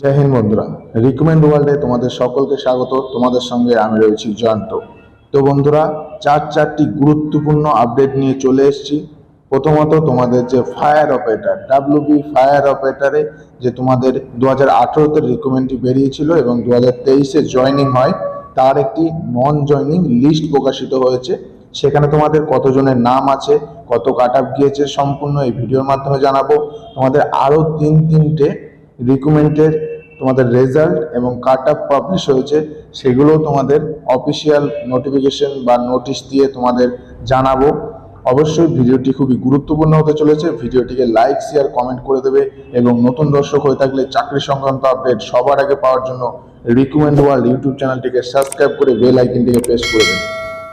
জয় হিন্দ বন্ধুরা। রিকমেন্ড ওয়ার্ল্ডে তোমাদের সকলকে স্বাগত। তোমাদের সঙ্গে আমি রয়েছি জয়ন্ত। তো বন্ধুরা, চার চারটি গুরুত্বপূর্ণ আপডেট নিয়ে চলে এসেছি। প্রথমত তোমাদের যে ফায়ার অপারেটার ডাব্লিউবি ফায়ার অপারেটারে যে তোমাদের দু হাজার আঠেরোতে রিকমেন্ডটি বেরিয়েছিল এবং দু হাজার তেইশে জয়নিং হয়, তার একটি নন জয়নিং লিস্ট প্রকাশিত হয়েছে। সেখানে তোমাদের কতজনের নাম আছে, কত কাট আপ গিয়েছে সম্পূর্ণ এই ভিডিওর মাধ্যমে জানাব। তোমাদের আরও তিন তিনটে রিকমেন্ডের তোমাদের রেজাল্ট এবং কাট আপ পাবলিশ হয়েছে, সেগুলো তোমাদের অফিসিয়াল নোটিফিকেশন বা নোটিশ দিয়ে তোমাদের জানাব। অবশ্যই ভিডিওটি খুবই গুরুত্বপূর্ণ হতে চলেছে। ভিডিওটিকে লাইক শেয়ার কমেন্ট করে দেবে এবং নতুন দর্শক হয়ে থাকলে চাকরি সংক্রান্ত আপডেট সবার আগে পাওয়ার জন্য রিকমেন্ড ওয়ার্ল্ড ইউটিউব চ্যানেলটিকে সাবস্ক্রাইব করে বেল আইকনটিকে প্রেস করে দেবে।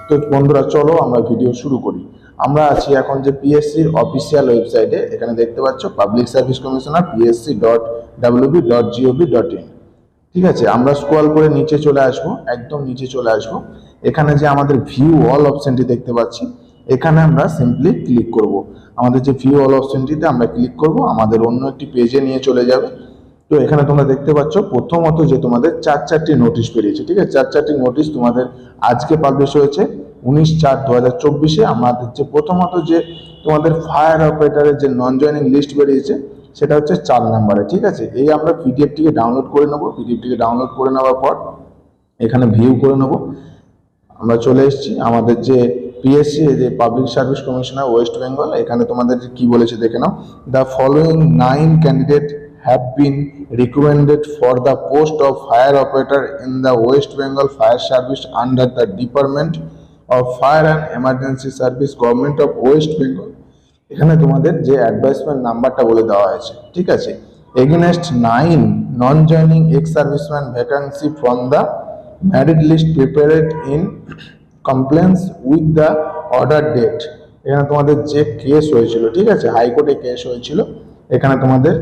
তো বন্ধুরা, চলো আমরা ভিডিও শুরু করি। আমরা আছি এখন যে পিএসসির অফিসিয়াল ওয়েবসাইটে এখানে দেখতে পাচ্ছ public service commissioner PSC dot WB dot gov dot in ঠিক আছে, আমরা স্ক্রল করে নিচে চলে আসব, একদম নিচে চলে আসব। এখানে যে আমাদের ভিউ অল অপশনটি দেখতে পাচ্ছি, এখানে আমরা সিম্পলি ক্লিক করব। আমাদের যে ভিউ অল অপশনটিতে আমরা ক্লিক করব, আমাদের অন্য একটি পেজে নিয়ে চলে যাবে। তো এখানে তোমরা দেখতে পাচ্ছ, প্রথমত যে তোমাদের চার চারটি নোটিশ বেরিয়েছে, ঠিক আছে? চার চারটি নোটিশ তোমাদের আজকে পাবলিশ হয়েছে, উনিশ চার দু হাজার চব্বিশে। আমাদের যে প্রথমত যে তোমাদের ফায়ার অপারেটারের যে নন জয়নিং লিস্ট বেরিয়েছে সেটা হচ্ছে চার নাম্বারে, ঠিক আছে? এই আমরা পিডিএফটিকে ডাউনলোড করে নেব। পিডিএফটিকে ডাউনলোড করে নেওয়ার পর এখানে ভিউ করে নেব। আমরা চলে এসেছি। আমাদের যে পিএসসি যে public service commissioner West Bengal এখানে তোমাদের কি বলেছে দেখে নাও। The following nine candidate have been recommended for the post of fire operator in the West Bengal fire service under the department of fire and emergency service government of West Bengal এখানে তোমাদের যে advisement নাম্বারটা বলে দেওয়া হয়েছে, ঠিক আছে? Against nine non joining ex serviceman vacancy from the merit list prepared in compliance with the order date এখানে তোমাদের যে কেস হয়েছিল, ঠিক আছে? হাইকোর্টে কেস হয়েছিল। এখানে তোমাদের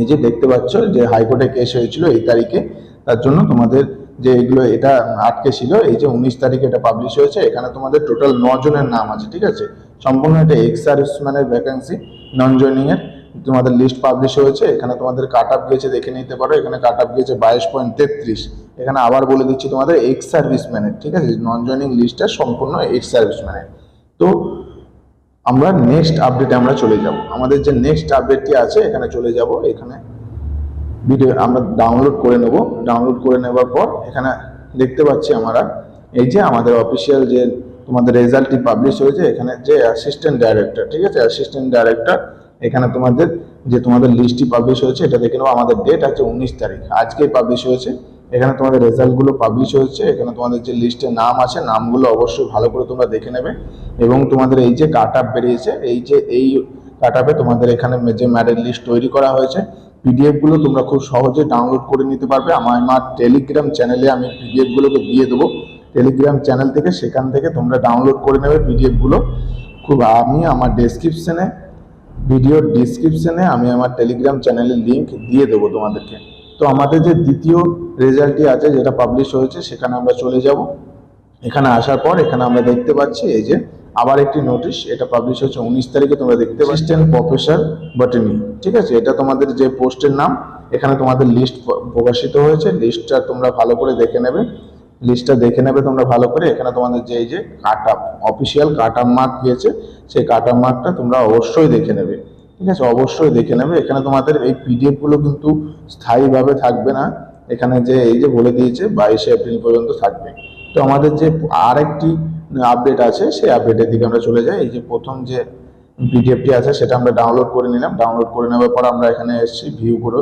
এই যে দেখতে পাচ্ছ যে হাইকোর্টে কেস হয়েছিল এই তারিখে, তার জন্য তোমাদের যে এগুলো, এটা আটকে ছিল। এই যে উনিশ তারিখে এটা পাবলিশ হয়েছে। এখানে তোমাদের টোটাল জনের নাম আছে, ঠিক আছে? সম্পূর্ণ এটা এক্স সার্ভিসম্যানের ভ্যাকেন্সি নন জয়নিং এর। তোমাদের লিস্ট পাবলিশ হয়েছে, এখানে তোমাদের কাট আপ গিয়েছে দেখে নিতে পারো, এখানে কাট আপ গিয়েছে বাইশ পয়েন্ট তেত্রিশ। এখানে আবার বলে দিচ্ছি তোমাদের এক্স সার্ভিসম্যানের ঠিক আছে? নন জয়নিং লিস্টটা সম্পূর্ণ এক্স সার্ভিসম্যানের তো আমরা নেক্সট আপডেটে আমরা চলে যাব। আমাদের যে নেক্সট আপডেটটি আছে, এখানে চলে যাব। এখানে ভিডিও আমরা ডাউনলোড করে নেব। ডাউনলোড করে নেবার পর এখানে দেখতে পাচ্ছি আমরা, এই যে আমাদের অফিসিয়াল যে তোমাদের রেজাল্টটি পাবলিশ হয়েছে, এখানে যে অ্যাসিস্ট্যান্ট ডাইরেক্টর ঠিক আছে? অ্যাসিস্ট্যান্ট ডাইরেক্টর এখানে তোমাদের যে তোমাদের লিস্টটি পাবলিশ হয়েছে, এটা দেখে নেব আমাদের ডেট আছে উনিশ তারিখ। আজকেই পাবলিশ হয়েছে। এখানে তোমাদের রেজাল্টগুলো পাবলিশ হয়েছে। এখানে তোমাদের যে লিস্টে নাম আছে, নামগুলো অবশ্যই ভালো করে তোমরা দেখে নেবে। এবং তোমাদের এই যে কাট আপ বেরিয়েছে, এই যে, এই কাট আপে তোমাদের এখানে যে ম্যারেজ লিস্ট তৈরি করা হয়েছে পিডিএফগুলো তোমরা খুব সহজে ডাউনলোড করে নিতে পারবে। আমার আমার টেলিগ্রাম চ্যানেলে আমি পিডিএফ গুলোকে দিয়ে দেবো। টেলিগ্রাম চ্যানেল থেকে সেখান থেকে তোমরা ডাউনলোড করে নেবে পিডিএফগুলো খুব আমি আমার ডেসক্রিপশনে ভিডিওর ডিসক্রিপশনে আমি আমার টেলিগ্রাম চ্যানেলের লিঙ্ক দিয়ে দেবো তোমাদেরকে। তো আমাদের যে দ্বিতীয় রেজাল্টটি আছে যেটা পাবলিশ হয়েছে সেখানে আমরা চলে যাব। এখানে আসার পর এখানে আমরা দেখতে পাচ্ছি এই যে আবার একটি নোটিশ এটা পাবলিশ হয়েছে উনিশ তারিখে তোমরা দেখতে পাচ্ছেন প্রফেসর বটনি ঠিক আছে এটা তোমাদের যে পোস্টের নাম এখানে তোমাদের লিস্ট প্রকাশিত হয়েছে। লিস্টটা তোমরা ভালো করে দেখে নেবে। লিস্টটা দেখে নেবে তোমরা ভালো করে। এখানে তোমাদের যে এই যে কাট অফিসিয়াল কাট মার্ক দিয়েছে, সেই কাট মার্কটা তোমরা অবশ্যই দেখে নেবে। ঠিক আছে? অবশ্যই দেখে নেবে। এখানে তোমাদের এই পিডিএফগুলো কিন্তু স্থায়ীভাবে থাকবে না। এখানে যে এই যে বলে দিয়েছে, বাইশে এপ্রিল পর্যন্ত থাকবে। তো আমাদের যে আরেকটি আপডেট আছে, সেই আপডেটের দিকে আমরা চলে যাই। এই যে প্রথম যে পিডিএফটি আছে, সেটা আমরা ডাউনলোড করে নিলাম। ডাউনলোড করে নেওয়ার পর আমরা এখানে এসেছি ভিউ করে।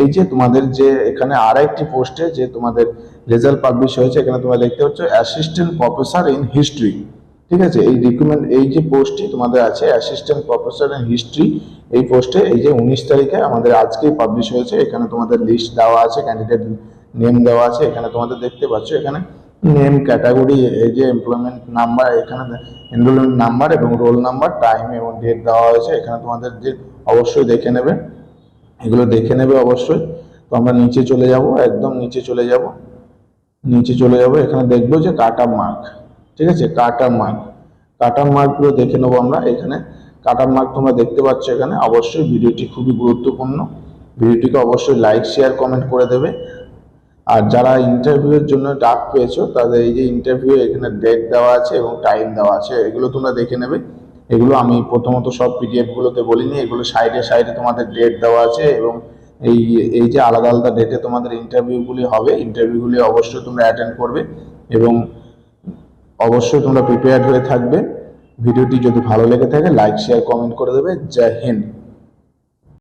এই যে তোমাদের যে এখানে আর একটি পোস্টে যে তোমাদের রেজাল্ট পাবলিশ হয়েছে, এখানে তোমরা দেখতে পাচ্ছ অ্যাসিস্ট্যান্ট প্রফেসর ইন হিস্ট্রি ঠিক আছে? এই রিক্রুটমেন্ট এই যে পোস্টটি তোমাদের আছে অ্যাসিস্ট্যান্ট প্রফেসর ইন হিস্ট্রি এই পোস্টে এই যে উনিশ তারিখে আমাদের আজকেই পাবলিশ হয়েছে, এখানে তোমাদের লিস্ট দেওয়া আছে ক্যান্ডিডেট নেম দেওয়া আছে, এখানে তোমাদের দেখতে পাচ্ছ, এখানে নেম ক্যাটাগরি এই যে এমপ্লয়মেন্ট নাম্বার এখানে এনরোলমেন্ট নাম্বার এবং রোল নাম্বার টাইম এবং ডেট দেওয়া হয়েছে, এখানে তোমাদের যে, অবশ্যই দেখে নেবে। এগুলো দেখে নেবে অবশ্যই। তো আমরা নিচে চলে যাব, একদম নিচে চলে যাব। নিচে চলে যাব, এখানে দেখব যে কাটা মার্ক, ঠিক আছে? কাটা মার্ক। কাটা মার্কগুলো দেখে নেব আমরা এখানে। কাটা মার্ক তোমরা দেখতে পাচ্ছ এখানে। অবশ্যই ভিডিওটি খুবই গুরুত্বপূর্ণ। ভিডিওটিকে অবশ্যই লাইক, শেয়ার, কমেন্ট করে দেবে। আর যারা ইন্টারভিউয়ের জন্য ডাক পেয়েছ, তাদের এই যে ইন্টারভিউ, এখানে ডেট দেওয়া আছে এবং টাইম দেওয়া আছে, এগুলো তোমরা দেখে নেবে। এগুলো আমি প্রথমত সব পিডিএফ গুলোতে বলিনি, এগুলো সাইডে সাইডে তোমাদের ডেট দেওয়া আছে এবং এই এই যে আলাদা আলাদা ডেটে তোমাদের ইন্টারভিউগুলি হবে ইন্টারভিউগুলি অবশ্যই তোমরা অ্যাটেন্ড করবে এবং অবশ্যই তোমরা প্রিপেয়ার হয়ে থাকবে। ভিডিওটি যদি ভালো লেগে থাকে লাইক শেয়ার কমেন্ট করে দেবে। জয় হিন্দ।